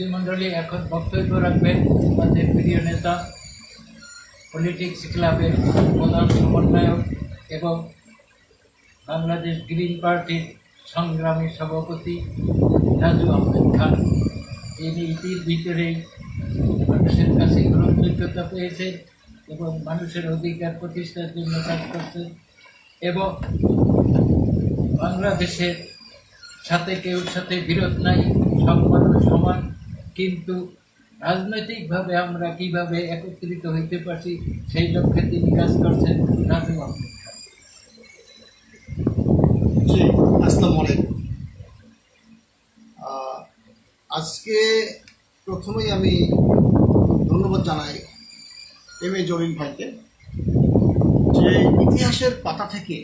নেতৃমণ্ডলী এখন বক্তব্য রাখবেন আমাদের প্রিয় নেতা পলিটিক্স ক্লাবের প্রধান সমন্বয়ক এবং বাংলাদেশ গ্রিন পার্টির সংগ্রামী সভাপতি রাজু আহমেদ খান। যিনি ইতির ভিতরেই মানুষের কাছে গ্রহণযোগ্যতা পেয়েছেন এবং মানুষের অধিকার প্রতিষ্ঠার জন্য কাজ করছেন এবং বাংলাদেশের সাথে কেউ সাথে বিরোধ নাই, সব মানুষ সমান। কিন্তু রাজনৈতিকভাবে আমরা কীভাবে একত্রিত হইতে পারছি, সেই লক্ষ্যে তিনি কাজ করছেন রাজু জি আজকে প্রথমেই আমি ধন্যবাদ জানাই এম এ জলিল ভাইকে যে ইতিহাসের পাতা থেকে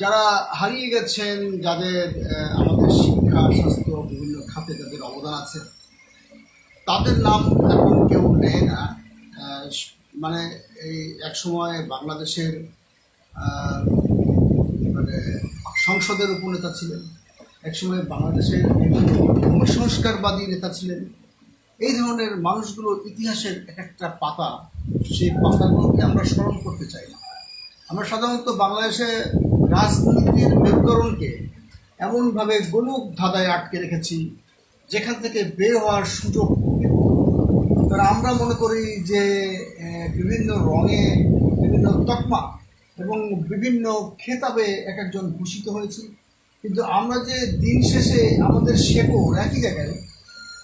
যারা হারিয়ে গেছেন, যাদের আমাদের শিক্ষা, স্বাস্থ্য বিভিন্ন খাতে আছে। তাদের নাম এখন কেউ নেয় না। মানে এই একসময় বাংলাদেশের মানে সংসদের উপনেতা ছিলেন। একসময় বাংলাদেশের সংস্কারবাদী নেতা ছিলেন। এই ধরনের মানুষগুলো ইতিহাসের এক একটা পাতা। সেই পাতাগুলোকে আমরা স্মরণ করতে চাই না। আমরা সাধারণত বাংলাদেশে রাজনীতির মেরুকরণকে এমনভাবে গোলক ধাঁধায় আটকে রেখেছি। যেখান থেকে বের হওয়ার সুযোগ। কারণ আমরা মনে করি যে বিভিন্ন রঙে বিভিন্ন তকমা এবং বিভিন্ন খেতাবে এক একজন ভূষিত হয়েছি কিন্তু আমরা যে দিন শেষে আমাদের শেকড় একই জায়গায়,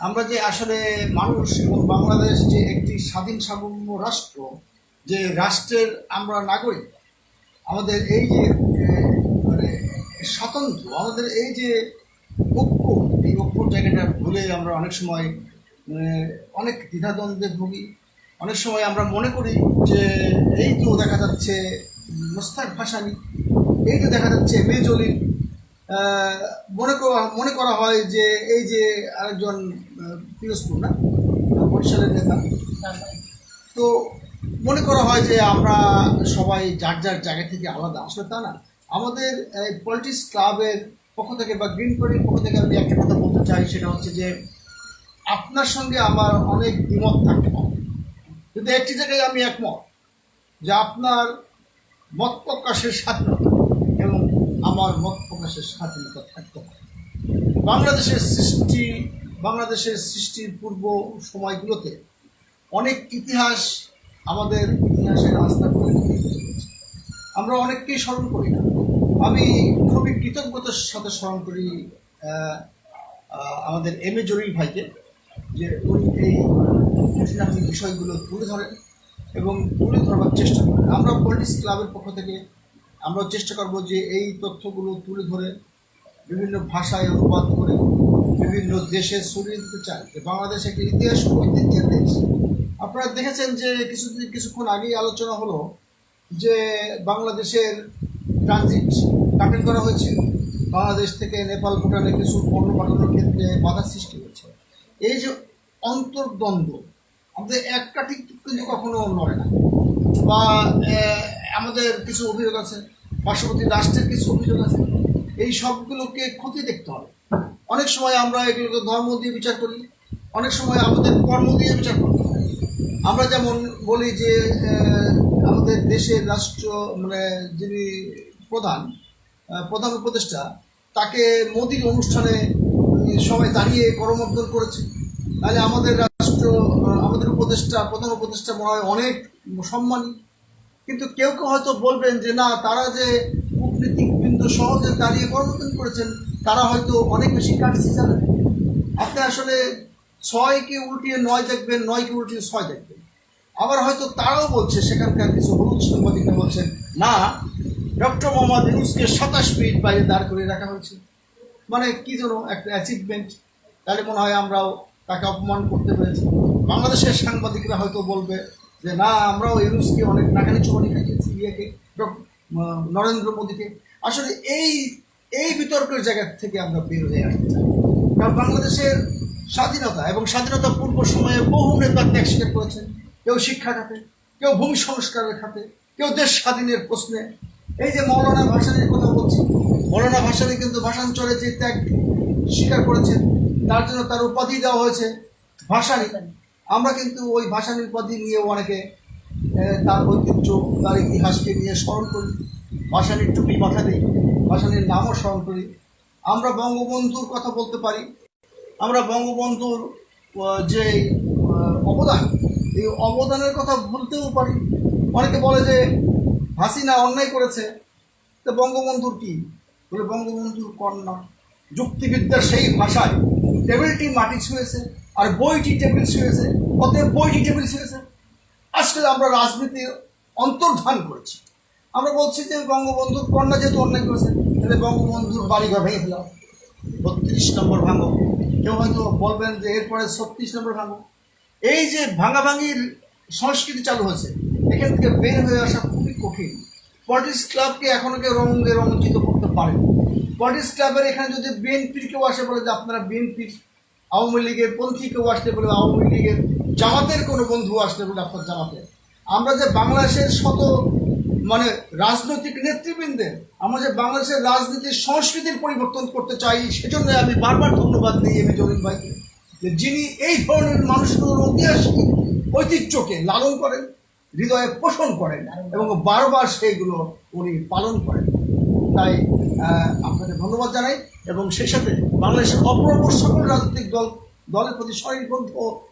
আমরা যে আসলে মানুষ এবং বাংলাদেশ যে একটি স্বাধীন সার্বভৌম রাষ্ট্র, যে রাষ্ট্রের আমরা নাগরিক, আমাদের এই যে মানে স্বতন্ত্র, আমাদের এই যে ঐক্য, এই ঐক্যর জায়গাটা ভুলে আমরা অনেক সময় অনেক দ্বিধাদ্বন্দ্বে ভুগি। অনেক সময় আমরা মনে করি যে, এই তো দেখা যাচ্ছে মোস্তাক ভাসানি, এই তো দেখা যাচ্ছে মেজলিন মনে মনে করা হয় যে, এই যে আরেকজন পিরোজপুর না, বরিশালের নেতা। তো মনে করা হয় যে, আমরা সবাই যার যার জায়গা থেকে আলাদা। আসলে তা না। আমাদের পলিটিক্স ক্লাবের পক্ষ থেকে বা গ্রিন পার্টির পক্ষ থেকে আমি একটা কথা বলতে চাই, সেটা হচ্ছে যে আপনার সঙ্গে আমার অনেক দ্বিমত থাকতে পারে। কিন্তু একটি জায়গায় আমি একমত যে আপনার মত প্রকাশের স্বাধীনতা এবং আমার মত প্রকাশের স্বাধীনতা থাকতে পারে। বাংলাদেশের সৃষ্টি, বাংলাদেশের সৃষ্টির পূর্ব সময়গুলোতে অনেক ইতিহাস আমাদের ইতিহাসের আস্থা করে আমরা অনেককেই স্মরণ করি না। আমি খুবই কৃতজ্ঞতার সাথে স্মরণ করি আমাদের এম এ জলিল ভাইকে, যে উনি এই খুঁটিনাটি বিষয়গুলো তুলে ধরেন এবং তুলে ধরবার চেষ্টা করেন। আমরা পলিটিক্স ক্লাবের পক্ষ থেকে আমরা চেষ্টা করব যে এই তথ্যগুলো তুলে ধরে বিভিন্ন ভাষায় অনুবাদ করে বিভিন্ন দেশে ছড়িয়ে দিতে চাই যে বাংলাদেশ একটি ইতিহাস ঐতিহ্যের দেশ। আপনারা দেখেছেন যে কিছুদিন, কিছুক্ষণ আগেই আলোচনা হলো যে বাংলাদেশের ট্রানজিট কাটেল করা হয়েছে। বাংলাদেশ থেকে নেপাল, ভুটানে কিছু পণ্য পাঠানোর ক্ষেত্রে বাধার সৃষ্টি হয়েছে। এই যে অন্তর্দ্বন্দ্ব, আমাদের একটা ঠিক কিন্তু কখনো নড়ে না। বা আমাদের কিছু অভিযোগ আছে, পার্শ্ববর্তী রাষ্ট্রের কিছু অভিযোগ আছে, এই সবগুলোকে ক্ষতি দেখতে হবে। অনেক সময় আমরা এগুলোকে ধর্ম দিয়ে বিচার করি, অনেক সময় আমাদের কর্ম দিয়ে বিচার করতে হয় আমরা যেমন বলি যে আমাদের দেশের রাষ্ট্র মানে যিনি প্রধান প্রধান উপদেষ্টা, তাকে মোদির অনুষ্ঠানে সবাই দাঁড়িয়ে করমর্দন করেছে। তাহলে আমাদের রাষ্ট্র আমাদের উপদেষ্টা, প্রধান উপদেষ্টা মনে হয় অনেক সম্মানী। কিন্তু কেউ কেউ হয়তো বলবেন যে, না, তারা যে কূটনীতিক বিন্দু সহজে দাঁড়িয়ে করমর্দন করেছেন, তারা হয়তো অনেক বেশি কাটছি জানেন আপনি আসলে ছয়কে উল্টিয়ে নয় দেখবেন নয়কে উল্টিয়ে ছয় দেখবেন। আবার হয়তো তারাও বলছে, সেখানকার কিছু হলুদ সাংবাদিকরা বলছেন, না ডক্টর মোহাম্মদ ইউনুসকে সাতাশ মিনিট বাইরে দাঁড় করে রাখা হয়েছে। মানে কি যেন একটা অ্যাচিভমেন্ট তাহলে মনে হয় আমরাও তাকে অপমান করতে পেরেছি। বাংলাদেশের সাংবাদিকরা হয়তো বলবে যে, না, আমরাও ইউনুসকে অনেক নাকানি চুমানি খাইয়েছি ইয়েকে নরেন্দ্র মোদীকে। আসলে এই এই বিতর্কের জায়গা থেকে আমরা বের হয়ে আসতে চাই। কারণ বাংলাদেশের স্বাধীনতা এবং স্বাধীনতা পূর্ব সময়ে বহু নেতা ত্যাগ স্বীকার করেছেন। কেউ শিক্ষা খাতে, কেউ ভূমি সংস্কারের খাতে, কেউ দেশ স্বাধীনের প্রশ্নে এই যে মৌলানা ভাসানির কথা বলছি। মৌলানা ভাসানি কিন্তু ভাষাঞ্চলে যে ত্যাগ স্বীকার করেছেন। তার জন্য তার উপাধি দেওয়া হয়েছে ভাষানী আমরা কিন্তু ওই ভাষানীর উপাধি নিয়ে অনেকে তার ঐতিহ্য, তার ইতিহাসকে নিয়ে স্মরণ করি। ভাষানীর টুপি মাথা দিই ভাষানীর নামও স্মরণ করি। আমরা বঙ্গবন্ধুর কথা বলতে পারি। আমরা বঙ্গবন্ধুর যে অবদান, এই অবদানের কথা ভুলতেও পারি। অনেকে বলে যে হাসিনা অন্যায় করেছে। তো বঙ্গবন্ধুর কি? বলে বঙ্গবন্ধুর কন্যা যুক্তিবিদ্যার সেই ভাষায় টেবিলটি মাটি ছুঁয়েছে আর বইটি টেবিল ছুঁয়েছে, অতএব বইটি টেবিল ছুঁয়েছে। আজকে আমরা রাজনীতির অন্তর্ধান করেছি। আমরা বলছি যে বঙ্গবন্ধুর কন্যা যেহেতু অন্যায় করেছে, তাহলে বঙ্গবন্ধুর বাড়িঘর ভেঙে দিলাম বত্রিশ নম্বর ভাঙো। কেউ হয়তো বলবেন যে এরপরে ছত্রিশ নম্বর ভাঙো। এই যে ভাঙাভাঙির সংস্কৃতি চালু হয়েছে, এখান থেকে বের হয়ে আসা খুবই কঠিন। পলিটিক্স ক্লাবকে এখনও কেউ রঙে রঞ্জিত করতে পারে পলিটিক্স ক্লাবের এখানে যদি বিএনপির কেউ আসে বলে যে আপনারা বিএনপির আওয়ামী লীগের পন্থী কেউ আসলে বলে আওয়ামী লীগের জামাতের কোনো বন্ধু আসলে বলে আপনার জামাতের আমরা যে বাংলাদেশের শত মানে রাজনৈতিক নেতৃবৃন্দের, আমরা যে বাংলাদেশের রাজনীতির সংস্কৃতির পরিবর্তন করতে চাই, সেজন্য আমি বারবার ধন্যবাদ দিই এম এ জলিল ভাইকে যে যিনি এই ধরনের মানুষগুলোর ঐতিহাসিক ঐতিহ্যকে লালন করেন। হৃদয়ে পোষণ করেন এবং বারবার সেইগুলো উনি পালন করেন। তাই আপনাদের ধন্যবাদ জানাই এবং সেই সাথে বাংলাদেশের অপরপর সকল রাজনৈতিক দল, দলের প্রতি স্বয়ংবদ্ধ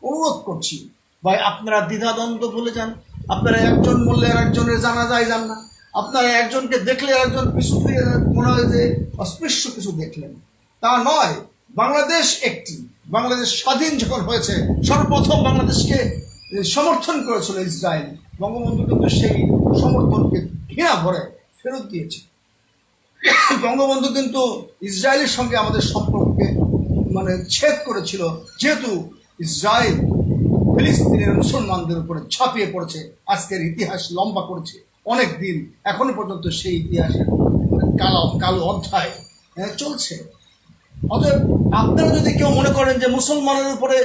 অনুরোধ করছি। ভাই, আপনারা দ্বিধাদ্বন্দ্ব ভুলে যান। আপনারা একজন বললে আর একজনের জানা যায় যান না। আপনারা একজনকে দেখলে একজন পিছু ফিরে মনে হয় যে অস্পৃশ্য কিছু দেখলেন। তা নয়, বাংলাদেশ একটি, বাংলাদেশ স্বাধীন যখন হয়েছে, সর্বপ্রথম বাংলাদেশকে সমর্থন করেছিল ইসরায়েল। বঙ্গবন্ধু কিন্তু সেই সমর্থনকে ঘৃণা ভরে ফেরত দিয়েছে। বঙ্গবন্ধু কিন্তু ইসরায়েলের সঙ্গে আমাদের সম্পর্ককে মানে ছেদ করেছিল, যেহেতু ইসরায়েল ফিলিস্তিনের মুসলমানদের উপরে ছাপিয়ে পড়েছে, আজকের ইতিহাস লম্বা করেছে, অনেক দিন এখনও পর্যন্ত সেই ইতিহাসের কালো কালো অধ্যায় চলছে। অতএব আপনারা যদি কেউ মনে করেন যে মুসলমানের উপরে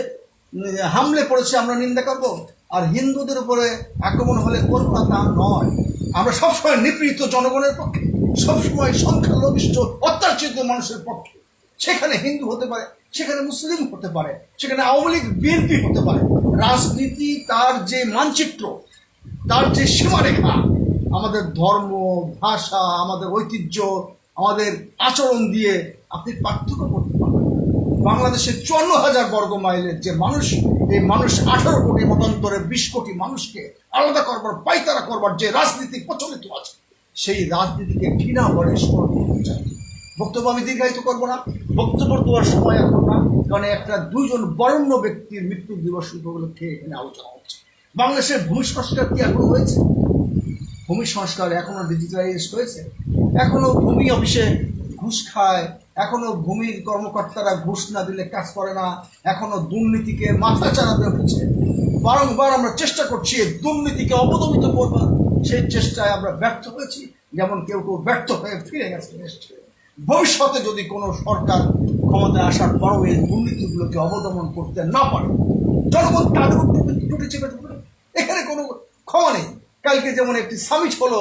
হামলে পড়েছে, আমরা নিন্দা করব? আর হিন্দুদের উপরে আক্রমণ হলে না তা নয় আমরা সবসময় নিপীড়িত জনগণের পক্ষে, সবসময় সংখ্যালঘিষ্ঠ, অত্যাচারিত মানুষের পক্ষে সেখানে হিন্দু হতে পারে, সেখানে মুসলিম হতে পারে, সেখানে আওয়ামী লীগ, বিএনপি হতে পারে রাজনীতি তার যে মানচিত্র, তার যে সীমারেখা, আমাদের ধর্ম, ভাষা, আমাদের ঐতিহ্য, আমাদের আচরণ দিয়ে আপনি পার্থক্য করতে। বাংলাদেশের চুয়ান্ন হাজার বর্গ মাইলের যে মানুষ, এই মানুষ আঠারো কোটি মতান্তরে বিশ কোটি মানুষকে আলাদা করবার, পাইতারা করবার যে রাজনীতি প্রচলিত আছে, সেই রাজনীতিকে ঘৃণা চাই। বক্তব্য আমি দীর্ঘায়িত করব না। বক্তব্য দেওয়ার সময় এখন না, কারণ একটা দুইজন বরণ্য ব্যক্তির মৃত্যু দিবস উপলক্ষে এখানে আলোচনা হচ্ছে। বাংলাদেশের ভূমি সংস্কার কি এখনও হয়েছে? ভূমি সংস্কার এখনও ডিজিটালাইজ হয়েছে। এখনও ভূমি অফিসে ঘুষ খায় এখনও ভূমির কর্মকর্তারা ঘুষ না দিলে কাজ করে না, এখনও দুর্নীতিকে মাথা চালাতে হচ্ছে বারংবার আমরা চেষ্টা করছি এই দুর্নীতিকে অবদমিত করবার। সেই চেষ্টায় আমরা ব্যর্থ হয়েছি, যেমন কেউ কেউ ব্যর্থ হয়ে ফিরে গেছে ছেড়ে। ভবিষ্যতে যদি কোনো সরকার ক্ষমতায় আসার পরও এই দুর্নীতিগুলোকে অবদমন করতে না পারে, জনগণ তাদের উপর টুটে চেপে ধরবে। এখানে কোনো ক্ষমা নেই। কালকে যেমন একটি সামিট হলো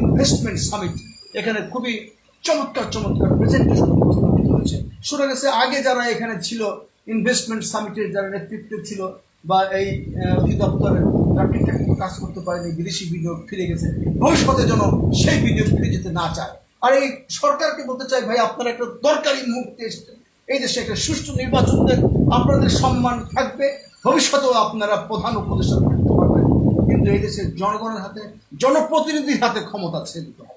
ইনভেস্টমেন্ট সামিট এখানে খুবই চমৎকার চমৎকার প্রেজেন্টেশন উপস্থাপিত হয়েছে। শোনা গেছে আগে যারা এখানে ছিল ইনভেস্টমেন্ট সামিটের যারা নেতৃত্বে ছিল বা এই আহ, অধিদপ্তরের তারা ঠিকঠাক কাজ করতে পারেনি বিদেশি বিনিয়োগ ফিরে গেছে। ভবিষ্যতে যেন সেই বিনিয়োগ ফিরে যেতে না চায়। আর এই সরকারকে বলতে চাই ভাই আপনারা একটা দরকারি মুহূর্তে এসেছেন। এই দেশে একটা সুষ্ঠু নির্বাচন দেন আপনাদের সম্মান থাকবে ভবিষ্যতেও আপনারা প্রধান উপদেষ্টা থাকতে পারবেন। কিন্তু এই দেশের জনগণের হাতে জনপ্রতিনিধির হাতে ক্ষমতা ছেড়ে দিতে হবে।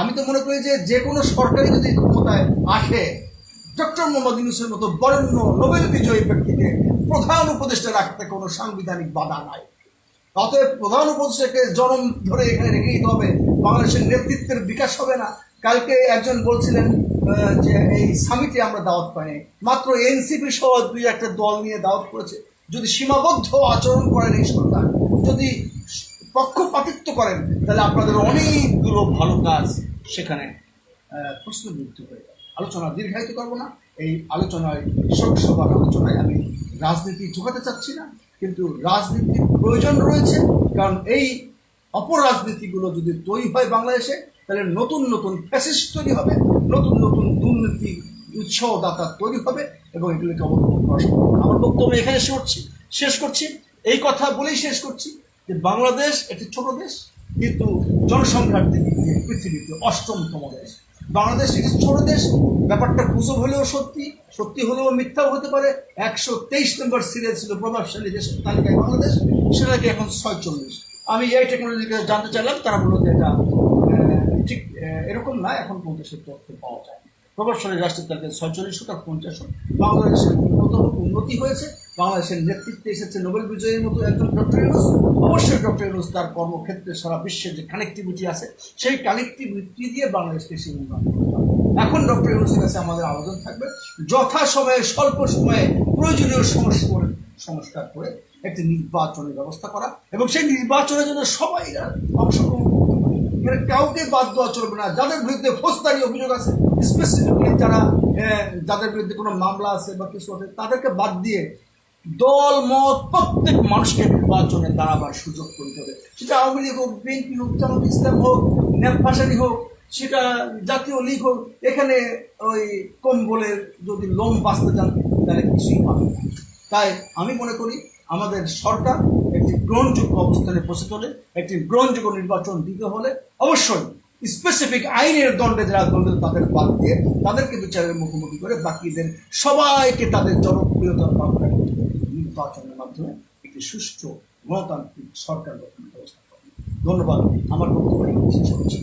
আমি তো মনে করি যে কোনো সরকারি যদি ক্ষমতায় আসে, ডক্টর মোহাম্মদ ইউনুসের মতো বরেণ্য নোবেল বিজয়ী ব্যক্তিকে প্রধান উপদেষ্টা রাখতে কোনো সাংবিধানিক বাধা নাই। অতএব প্রধান উপদেষ্টাকে জনম ধরে এখানে রেখে দিতে হবে, বাংলাদেশের নেতৃত্বের বিকাশ হবে না। কালকে একজন বলছিলেন যে এই সামিটে আমরা দাওয়াত পাইনি। মাত্র এনসিপি সহ দুই একটা দল নিয়ে দাওয়াত করেছে। যদি সীমাবদ্ধ আচরণ করেন এই সরকার, যদি পক্ষপাতিত্ব করেন, তাহলে আপনাদের অনেকগুলো ভালো কাজ সেখানে প্রশ্নবিদ্ধ হয়ে আলোচনা দীর্ঘায়িত করব না। এই আলোচনায় শোক সভার আলোচনায় আমি রাজনীতি ঢোকাতে চাচ্ছি না, কিন্তু রাজনীতির প্রয়োজন রয়েছে, কারণ এই অপরাজনীতিগুলো যদি তৈরি হয় বাংলাদেশে, তাহলে নতুন নতুন ফ্যাসিস্ট তৈরি হবে, নতুন নতুন দুর্নীতি উৎসাহদাতা তৈরি হবে, এবং এগুলিকে অবলম্বন করা সম্ভব। আমার বক্তব্য এখানে শেষ করছি। শেষ করছি। এই কথা বলেই শেষ করছি। যে বাংলাদেশ একটি ছোট দেশ, কিন্তু জনসংখ্যার দিক দিয়ে পৃথিবীতে অষ্টমতম দেশ। বাংলাদেশ একটি ছোট দেশ, ব্যাপারটা গুজব হলেও সত্যি সত্যি হলেও মিথ্যাও হতে পারে। একশো তেইশ নম্বর সিরিয়াল ছিল প্রভাবশালী দেশের তালিকায় বাংলাদেশ, সেটাকে এখন ছয়চল্লিশ। আমি এই টেকনোলজিকে জানতে চাইলাম, তারা বলল যে এটা ঠিক এরকম না, এখন পঞ্চাশের তথ্য পাওয়া। প্রভাবশালী রাষ্ট্রের তালিকায় ছয়চল্লিশ তার পঞ্চাশ বাংলাদেশের উন্নত উন্নতি হয়েছে, বাংলাদেশের নেতৃত্বে এসেছে নোবেল বিজয়ীর মতো একজন ডক্টর ইউনুস। অবশ্যই ডক্টর ইউনুস তার কর্মক্ষেত্রে সারা বিশ্বের যে কানেক্টিভিটি আছে, সেই কানেক্টিভিটি দিয়ে বাংলাদেশকে সে উন্নয়ন এখন ডক্টর ইউনুসের কাছে আমাদের আবেদন থাকবে যথা সময়ে স্বল্প সময়ে, প্রয়োজনীয় সংস্কার সংস্কার করে একটি নির্বাচনের ব্যবস্থা করা এবং সেই নির্বাচনের জন্য সবাই অংশগ্রহণ করতে পারে। কাউকে বাদ দেওয়া চলবে না, যাদের বিরুদ্ধে ফৌজদারি অভিযোগ আছে স্পেসিফিকলি যারা যাদের বিরুদ্ধে কোনো মামলা আছে বা কিছু আছে, তাদেরকে বাদ দিয়ে দল, মত, প্রত্যেক মানুষকে নির্বাচনে দাঁড়াবার সুযোগ করে দেবে সেটা আওয়ামী লীগ হোক, বিএনপি হোক, জামাত ইসলাম হোক নেপাশানি হোক, সেটা জাতীয় লীগ হোক, এখানে ওই কম্বলের যদি লোম বাঁচতে চান, তাহলে কিছুই পাবে না। তাই আমি মনে করি আমাদের সরকার একটি গ্রহণযোগ্য অবস্থানে পৌঁছে তোলে একটি গ্রহণযোগ্য নির্বাচন দিতে হলে অবশ্যই স্পেসিফিক আইনের দণ্ডে যারা দণ্ড তাদের বাদ দিয়ে তাদেরকে বিচারের মুখোমুখি করে বাকিদের সবাইকে তাদের জনপ্রিয়তার মাধ্যমে নির্বাচনের মাধ্যমে একটি সুষ্ঠু গণতান্ত্রিক সরকার গঠনের ব্যবস্থা করেন ধন্যবাদ। আমার বক্তব্য শেষ করছি।